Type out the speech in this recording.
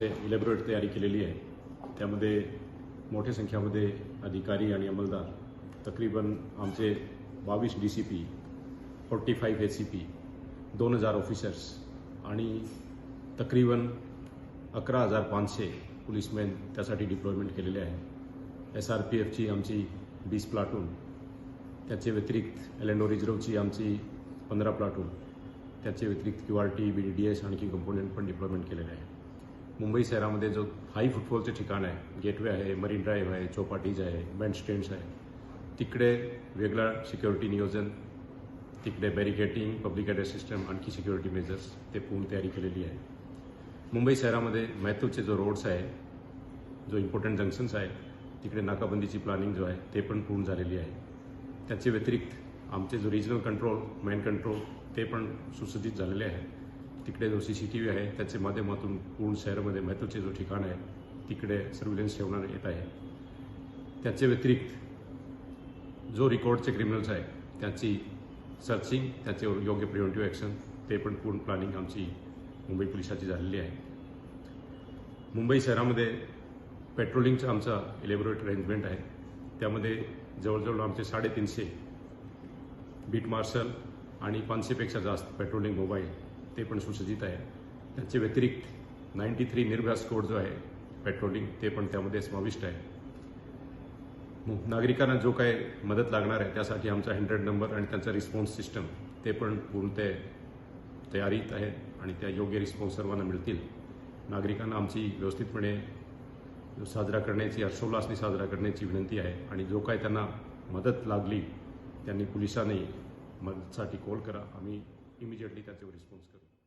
Elaborate तयारी केलेली आहे. त्यामध्ये मोठ्या संख्यामध्ये अधिकारी आणि अंमलदार तकरीबन आमचे बावीस D C P forty five A C P दोन हजार ऑफिसर्स आणि तकरीबन अकरा हजार पाचशे पोलीसमॅन त्यासाठी डिप्लॉयमेंट केलेले आहे. एस आर पी एफची आमची वीस प्लाटून त्याचे व्यतिरिक्त एल एन ओ रिझर्वची आमची पंधरा प्लाटून त्याचे व्यतिरिक्त Q R T B D D S आणखी कंपोनंट पण डिप्लॉयमेंट केलेले आहे. मुंबई शहरामध्ये जो हाय फुटबॉलचे ठिकाण आहे गेटवे आहे मरीन ड्राईव्ह आहे चौपाटीज आहे बँड स्टँड्स आहे तिकडे वेगळा सिक्युरिटी नियोजन तिकडे बॅरिकेटिंग पब्लिक ॲड्रेस सिस्टम आणखी सिक्युरिटी मेजर्स ते पूर्ण तयारी केलेली आहे. मुंबई शहरामध्ये महत्त्वाचे जो रोड्स आहे जो इम्पॉर्टंट जंक्शन्स आहे तिकडे नाकाबंदीची प्लॅनिंग जो आहे ते पण पूर्ण झालेली आहे. त्याचे व्यतिरिक्त आमचे जो रिजनल कंट्रोल मॅन कंट्रोल ते पण सुसज्जित झालेले आहे. तिकडे जो सी सी टी व्ही आहे त्याच्या माध्यमातून पूर्ण शहरामध्ये महत्त्वाचे जो ठिकाण आहे तिकडे सर्व्हिलन्स ठेवण्यात येत आहे. त्याचे व्यतिरिक्त जो रिकॉर्डचे क्रिमिनल्स आहे त्याची सर्चिंग त्याच्यावर योग्य प्रिव्हेंटिव्ह ॲक्शन ते पण पूर्ण प्लॅनिंग आमची मुंबई पोलिसाची झालेली आहे. मुंबई शहरामध्ये पेट्रोलिंगचा आमचा इलेबोरेट अरेंजमेंट आहे. त्यामध्ये जवळजवळ आमचे साडेतीनशे बीट मार्शल आणि पाचशेपेक्षा जास्त पेट्रोलिंग मोबाईल ते पण सुसज्जित आहे. त्याचे व्यतिरिक्त नाईन्टी थ्री निर्भया स्कोड जो आहे पेट्रोलिंग ते पण त्यामध्ये समाविष्ट आहे. नागरिकांना जो काय मदत लागणार आहे त्यासाठी आमचा हंड्रेड नंबर आणि त्यांचा रिस्पॉन्स सिस्टम ते पण पूर्ण ते तयारीत आहे आणि त्या योग्य रिस्पॉन्स सर्वांना मिळतील. नागरिकांना आमची व्यवस्थितपणे साजरा करण्याची हर्षोल्लासने साजरा करण्याची विनंती आहे आणि जो काय त्यांना मदत लागली त्यांनी पोलिसांनी मदतीसाठी कॉल करा. आम्ही इमिजिएटली त्याचे रिस्पॉन्स करू